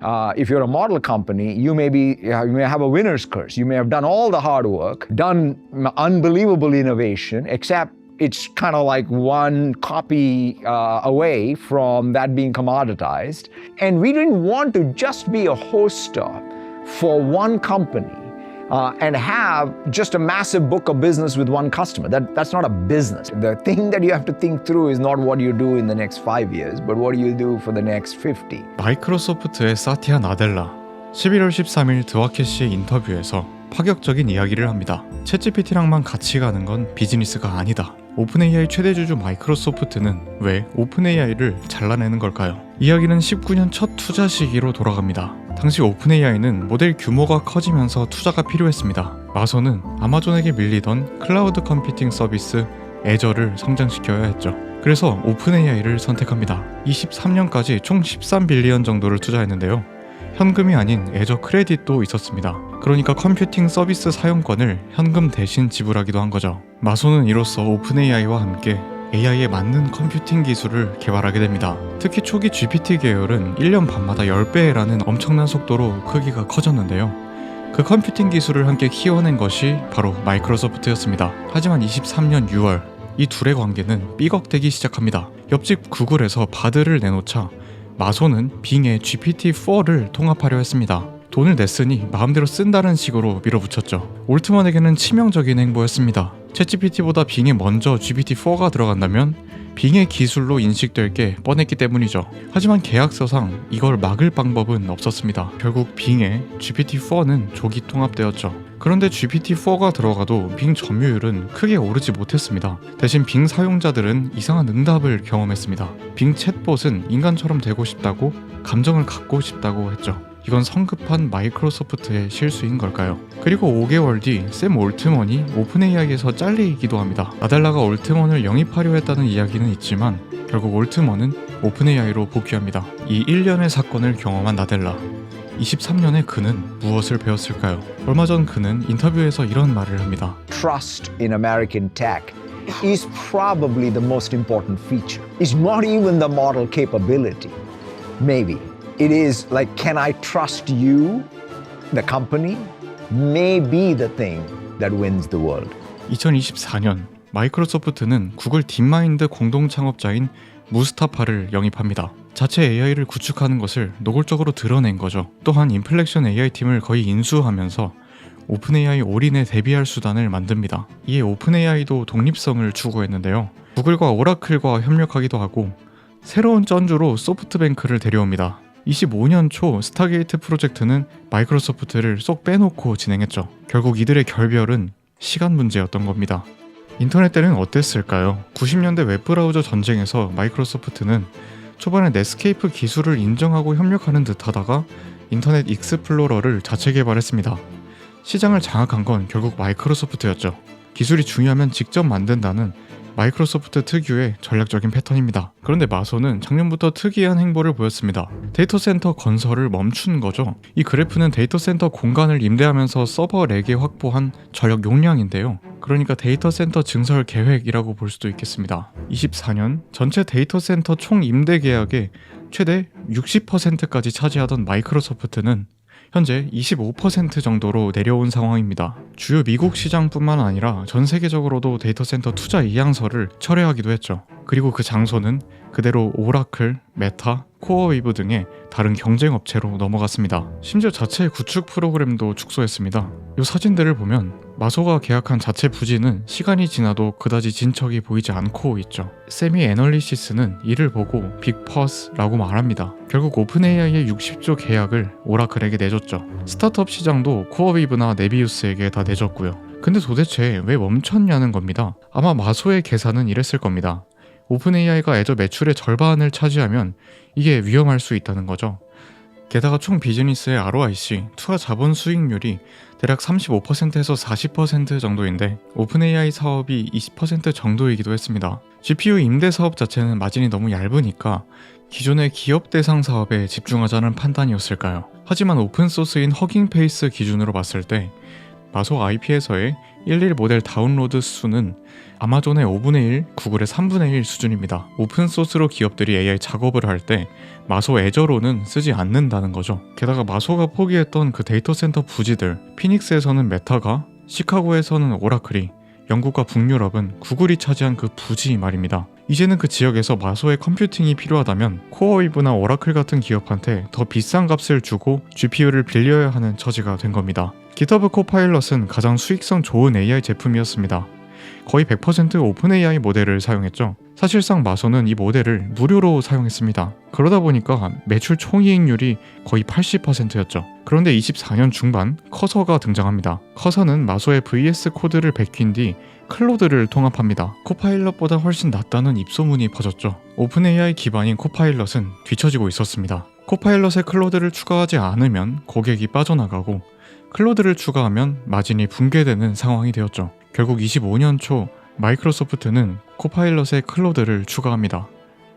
Uh, if you're a model company, you may be you may have a winner's curse. You may have done all the hard work, done unbelievable innovation, except it's kind of like one copy uh, away from that being commoditized. And we didn't want to just be a hoster for one company uh, and have just a massive book of business with one customer. That, that's not a business. The thing that you have to think through is not what you do in the next five years, but what do you do for the next 50. 마이크로소프트의 사티아 나델라 11월 13일 드와케시의 인터뷰에서 파격적인 이야기를 합니다. 챗GPT랑만 같이 가는 건 비즈니스가 아니다. 오픈AI 최대 주주 마이크로소프트는 왜 오픈AI를 잘라내는 걸까요? 이야기는 19년 첫 투자 시기로 돌아갑니다. 당시 오픈AI는 모델 규모가 커지면서 투자가 필요했습니다. 마소는 아마존에게 밀리던 클라우드 컴퓨팅 서비스 애저를 성장시켜야 했죠. 그래서 오픈AI를 선택합니다. 23년까지 총 13빌리언 정도를 투자했는데요. 현금이 아닌 애저 크레딧도 있었습니다. 그러니까 컴퓨팅 서비스 사용권을 현금 대신 지불하기도 한 거죠. 마소는 이로써 오픈AI와 함께 AI에 맞는 컴퓨팅 기술을 개발하게 됩니다. 특히 초기 GPT 계열은 1년 반마다 10배라는 엄청난 속도로 크기가 커졌는데요. 그 컴퓨팅 기술을 함께 키워낸 것이 바로 마이크로소프트였습니다. 하지만 23년 6월 이 둘의 관계는 삐걱대기 시작합니다. 옆집 구글에서 바드를 내놓자 마소는 빙의 GPT-4를 통합하려 했습니다. 돈을 냈으니 마음대로 쓴다는 식으로 밀어붙였죠. 올트먼에게는 치명적인 행보였습니다. 챗GPT보다 빙에 먼저 GPT-4가 들어간다면 빙의 기술로 인식될 게 뻔했기 때문이죠. 하지만 계약서상 이걸 막을 방법은 없었습니다. 결국 빙에 GPT-4는 조기 통합되었죠. 그런데 GPT-4가 들어가도 빙 점유율은 크게 오르지 못했습니다. 대신 빙 사용자들은 이상한 응답을 경험했습니다. 빙 챗봇은 인간처럼 되고 싶다고 감정을 갖고 싶다고 했죠. 이건 성급한 마이크로소프트의 실수인 걸까요? 그리고 5개월 뒤 샘 올트먼이 오픈AI에서 잘리기도 합니다. 나달라가 올트먼을 영입하려 했다는 이야기는 있지만 결국 올트먼은 오픈AI로 복귀합니다. 이 1년의 사건을 경험한 나델라. 23년에 그는 무엇을 배웠을까요? 얼마 전 그는 인터뷰에서 이런 말을 합니다. Trust in American tech is probably the most important feature. It's not even the model capability. Maybe. It is like, can I trust you, the company? May be the thing that wins the world. 2024년 마이크로소프트는 구글 딥마인드 공동 창업자인 무스타파를 영입합니다. 자체 AI를 구축하는 것을 노골적으로 드러낸 거죠. 또한 인플렉션 AI 팀을 거의 인수하면서 오픈AI 올인에 대비할 수단을 만듭니다. 이에 오픈AI도 독립성을 추구했는데요. 구글과 오라클과 협력하기도 하고 새로운 전주로 소프트뱅크를 데려옵니다. 25년 초 스타게이트 프로젝트는 마이크로소프트를 쏙 빼놓고 진행했죠. 결국 이들의 결별은 시간 문제였던 겁니다. 인터넷 때는 어땠을까요? 90년대 웹브라우저 전쟁에서 마이크로소프트는 초반에 넷스케이프 기술을 인정하고 협력하는 듯 하다가 인터넷 익스플로러를 자체 개발했습니다. 시장을 장악한 건 결국 마이크로소프트였죠. 기술이 중요하면 직접 만든다는 마이크로소프트 특유의 전략적인 패턴입니다. 그런데 마소는 작년부터 특이한 행보를 보였습니다. 데이터 센터 건설을 멈춘 거죠. 이 그래프는 데이터 센터 공간을 임대하면서 서버 렉에 확보한 전력 용량인데요. 그러니까 데이터 센터 증설 계획이라고 볼 수도 있겠습니다. 24년 전체 데이터 센터 총 임대 계약의 최대 60%까지 차지하던 마이크로소프트는 현재 25% 정도로 내려온 상황입니다. 주요 미국 시장뿐만 아니라 전 세계적으로도 데이터 센터 투자 이양서를 철회하기도 했죠. 그리고 그 장소는 그대로 오라클, 메타, 코어웨이브 등의 다른 경쟁 업체로 넘어갔습니다. 심지어 자체 구축 프로그램도 축소했습니다. 이 사진들을 보면 마소가 계약한 자체 부지는 시간이 지나도 그다지 진척이 보이지 않고 있죠. 세미 애널리시스는 이를 보고 빅퍼스라고 말합니다. 결국 오픈AI의 60조 계약을 오라클에게 내줬죠. 스타트업 시장도 코어웨이브나 네비우스에게 다 내줬고요. 근데 도대체 왜 멈췄냐는 겁니다. 아마 마소의 계산은 이랬을 겁니다. 오픈AI가 애저 매출의 절반을 차지하면 이게 위험할 수 있다는 거죠. 게다가 총 비즈니스의 ROIC, 투하 자본 수익률이 대략 35%에서 40% 정도인데 오픈AI 사업이 20% 정도이기도 했습니다. GPU 임대 사업 자체는 마진이 너무 얇으니까 기존의 기업 대상 사업에 집중하자는 판단이었을까요? 하지만 오픈소스인 허깅페이스 기준으로 봤을 때 마소 IP에서의 11 모델 다운로드 수는 아마존의 5분의 1, 구글의 3분의 1 수준입니다. 오픈소스로 기업들이 AI 작업을 할 때 마소 애저로는 쓰지 않는다는 거죠. 게다가 마소가 포기했던 그 데이터 센터 부지들, 피닉스에서는 메타가, 시카고에서는 오라클이, 영국과 북유럽은 구글이 차지한 그 부지 말입니다. 이제는 그 지역에서 마소의 컴퓨팅이 필요하다면 코어웨이브나 오라클 같은 기업한테 더 비싼 값을 주고 GPU를 빌려야 하는 처지가 된 겁니다. GitHub 코파일럿은 가장 수익성 좋은 AI 제품이었습니다. 거의 100% 오픈 AI 모델을 사용했죠. 사실상 마소는 이 모델을 무료로 사용했습니다. 그러다 보니까 매출 총이익률이 거의 80%였죠. 그런데 24년 중반 커서가 등장합니다. 커서는 마소의 VS 코드를 베낀 뒤 클로드를 통합합니다. 코파일럿보다 훨씬 낫다는 입소문이 퍼졌죠. 오픈 AI 기반인 코파일럿은 뒤처지고 있었습니다. 코파일럿에 클로드를 추가하지 않으면 고객이 빠져나가고 클로드를 추가하면 마진이 붕괴되는 상황이 되었죠. 결국 25년 초 마이크로소프트는 코파일럿에 클로드를 추가합니다.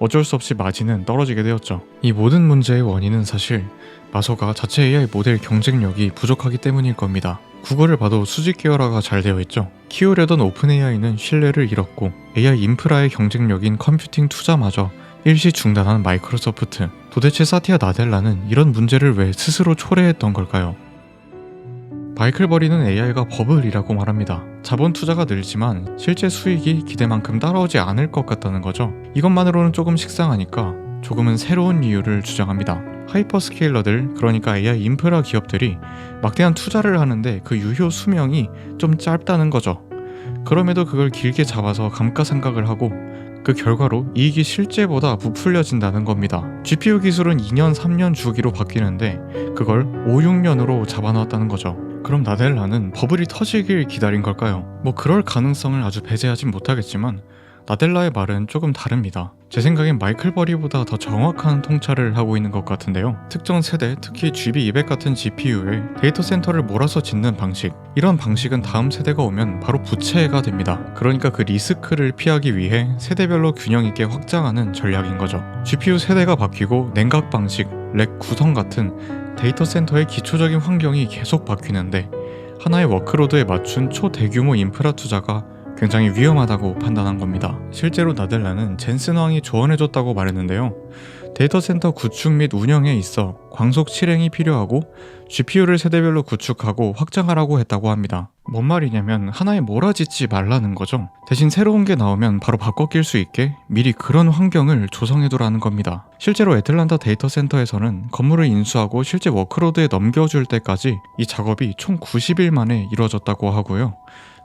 어쩔 수 없이 마진은 떨어지게 되었죠. 이 모든 문제의 원인은 사실 마소가 자체 AI 모델 경쟁력이 부족하기 때문일 겁니다. 국어를 봐도 수직 계열화가 잘 되어 있죠. 키우려던 오픈 AI는 신뢰를 잃었고 AI 인프라의 경쟁력인 컴퓨팅 투자마저 일시 중단한 마이크로소프트. 도대체 사티아 나델라는 이런 문제를 왜 스스로 초래했던 걸까요? 바이클버리는 AI가 버블이라고 말합니다. 자본 투자가 늘지만 실제 수익이 기대만큼 따라오지 않을 것 같다는 거죠. 이것만으로는 조금 식상하니까 조금은 새로운 이유를 주장합니다. 하이퍼스케일러들, 그러니까 AI 인프라 기업들이 막대한 투자를 하는데 그 유효 수명이 좀 짧다는 거죠. 그럼에도 그걸 길게 잡아서 감가상각을 하고 그 결과로 이익이 실제보다 부풀려진다는 겁니다. GPU 기술은 2년, 3년 주기로 바뀌는데 그걸 5, 6년으로 잡아놨다는 거죠. 그럼 나델라는 버블이 터지길 기다린 걸까요? 뭐 그럴 가능성을 아주 배제하진 못하겠지만 나델라의 말은 조금 다릅니다. 제 생각엔 마이클 버리보다 더 정확한 통찰을 하고 있는 것 같은데요. 특정 세대, 특히 GB200 같은 GPU에 데이터 센터를 몰아서 짓는 방식. 이런 방식은 다음 세대가 오면 바로 부채가 됩니다. 그러니까 그 리스크를 피하기 위해 세대별로 균형 있게 확장하는 전략인 거죠. GPU 세대가 바뀌고 냉각 방식, 렉 구성 같은 데이터 센터의 기초적인 환경이 계속 바뀌는데 하나의 워크로드에 맞춘 초대규모 인프라 투자가 굉장히 위험하다고 판단한 겁니다. 실제로 나델라는 젠슨 왕이 조언해줬다고 말했는데요. 데이터 센터 구축 및 운영에 있어 광속 실행이 필요하고 GPU를 세대별로 구축하고 확장하라고 했다고 합니다. 뭔 말이냐면 하나에 몰아짓지 말라는 거죠. 대신 새로운 게 나오면 바로 바꿔 낄 수 있게 미리 그런 환경을 조성해두라는 겁니다. 실제로 애틀란타 데이터 센터에서는 건물을 인수하고 실제 워크로드에 넘겨줄 때까지 이 작업이 총 90일 만에 이루어졌다고 하고요.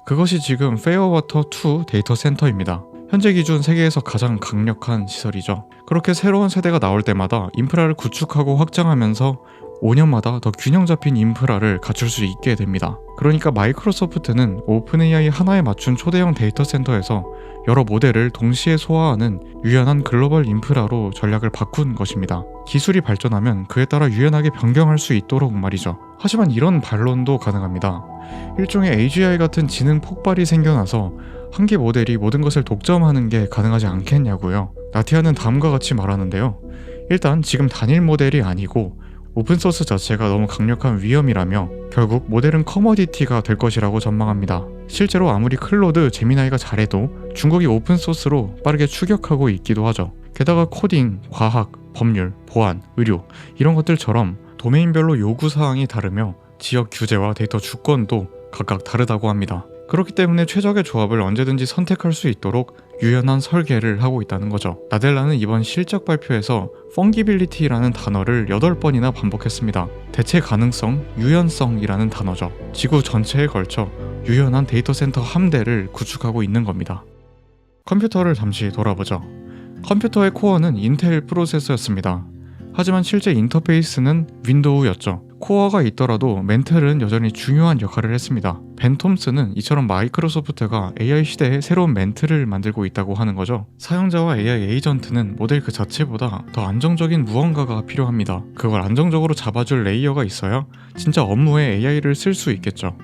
그것이 지금 페어워터 2 데이터 센터입니다. 현재 기준 세계에서 가장 강력한 시설이죠. 그렇게 새로운 세대가 나올 때마다 인프라를 구축하고 확장하면서 5년마다 더 균형 잡힌 인프라를 갖출 수 있게 됩니다. 그러니까 마이크로소프트는 오픈 AI 하나에 맞춘 초대형 데이터 센터에서 여러 모델을 동시에 소화하는 유연한 글로벌 인프라로 전략을 바꾼 것입니다. 기술이 발전하면 그에 따라 유연하게 변경할 수 있도록 말이죠. 하지만 이런 반론도 가능합니다. 일종의 AGI 같은 지능 폭발이 생겨나서 한 개 모델이 모든 것을 독점하는 게 가능하지 않겠냐고요. 나티아는 다음과 같이 말하는데요. 일단 지금 단일 모델이 아니고 오픈소스 자체가 너무 강력한 위험이라며 결국 모델은 커머디티가 될 것이라고 전망합니다. 실제로 아무리 클로드, 제미나이가 잘해도 중국이 오픈소스로 빠르게 추격하고 있기도 하죠. 게다가 코딩, 과학, 법률, 보안, 의료 이런 것들처럼 도메인별로 요구사항이 다르며 지역 규제와 데이터 주권도 각각 다르다고 합니다. 그렇기 때문에 최적의 조합을 언제든지 선택할 수 있도록 유연한 설계를 하고 있다는 거죠. 나델라는 이번 실적 발표에서 펑기빌리티라는 단어를 8번이나 반복했습니다. 대체 가능성, 유연성이라는 단어죠. 지구 전체에 걸쳐 유연한 데이터 센터 함대를 구축하고 있는 겁니다. 컴퓨터를 잠시 돌아보죠. 컴퓨터의 코어는 인텔 프로세서였습니다. 하지만 실제 인터페이스는 윈도우였죠. 코어가 있더라도 멘틀은 여전히 중요한 역할을 했습니다. 벤 톰스는 이처럼 마이크로소프트가 AI 시대에 새로운 멘틀을 만들고 있다고 하는 거죠. 사용자와 AI 에이전트는 모델 그 자체보다 더 안정적인 무언가가 필요합니다. 그걸 안정적으로 잡아줄 레이어가 있어야 진짜 업무에 AI를 쓸 수 있겠죠.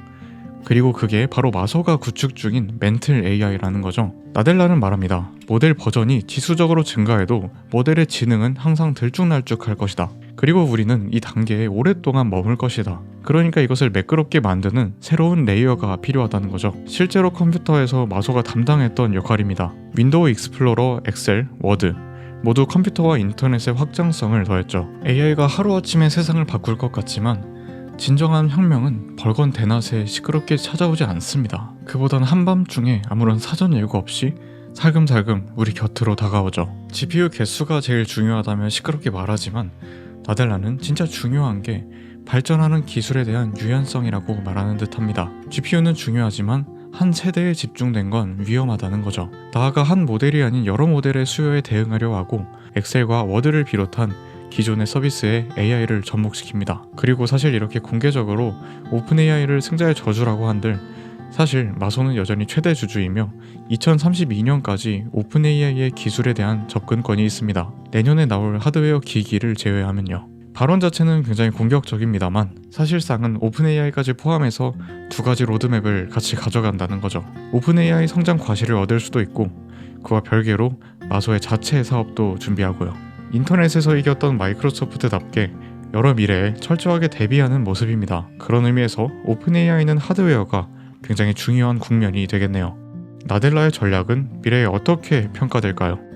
그리고 그게 바로 마소가 구축 중인 멘틀 AI라는 거죠. 나델라는 말합니다. 모델 버전이 지수적으로 증가해도 모델의 지능은 항상 들쭉날쭉할 것이다. 그리고 우리는 이 단계에 오랫동안 머물 것이다. 그러니까 이것을 매끄럽게 만드는 새로운 레이어가 필요하다는 거죠. 실제로 컴퓨터에서 마소가 담당했던 역할입니다. 윈도우 익스플로러, 엑셀, 워드 모두 컴퓨터와 인터넷의 확장성을 더했죠. AI가 하루아침에 세상을 바꿀 것 같지만 진정한 혁명은 벌건 대낮에 시끄럽게 찾아오지 않습니다. 그보단 한밤중에 아무런 사전 예고 없이 살금살금 우리 곁으로 다가오죠. GPU 개수가 제일 중요하다면 시끄럽게 말하지만 나델라는 진짜 중요한 게 발전하는 기술에 대한 유연성이라고 말하는 듯합니다. GPU는 중요하지만 한 세대에 집중된 건 위험하다는 거죠. 나아가 한 모델이 아닌 여러 모델의 수요에 대응하려 하고 엑셀과 워드를 비롯한 기존의 서비스에 AI를 접목시킵니다. 그리고 사실 이렇게 공개적으로 오픈 AI를 승자의 저주라고 한들 사실 마소는 여전히 최대 주주이며 2032년까지 오픈 AI의 기술에 대한 접근권이 있습니다. 내년에 나올 하드웨어 기기를 제외하면요. 발언 자체는 굉장히 공격적입니다만 사실상은 오픈 AI까지 포함해서 두 가지 로드맵을 같이 가져간다는 거죠. 오픈 AI 성장 과실을 얻을 수도 있고 그와 별개로 마소의 자체 사업도 준비하고요. 인터넷에서 이겼던 마이크로소프트답게 여러 미래에 철저하게 대비하는 모습입니다. 그런 의미에서 오픈 AI는 하드웨어가 굉장히 중요한 국면이 되겠네요. 나델라의 전략은 미래에 어떻게 평가될까요?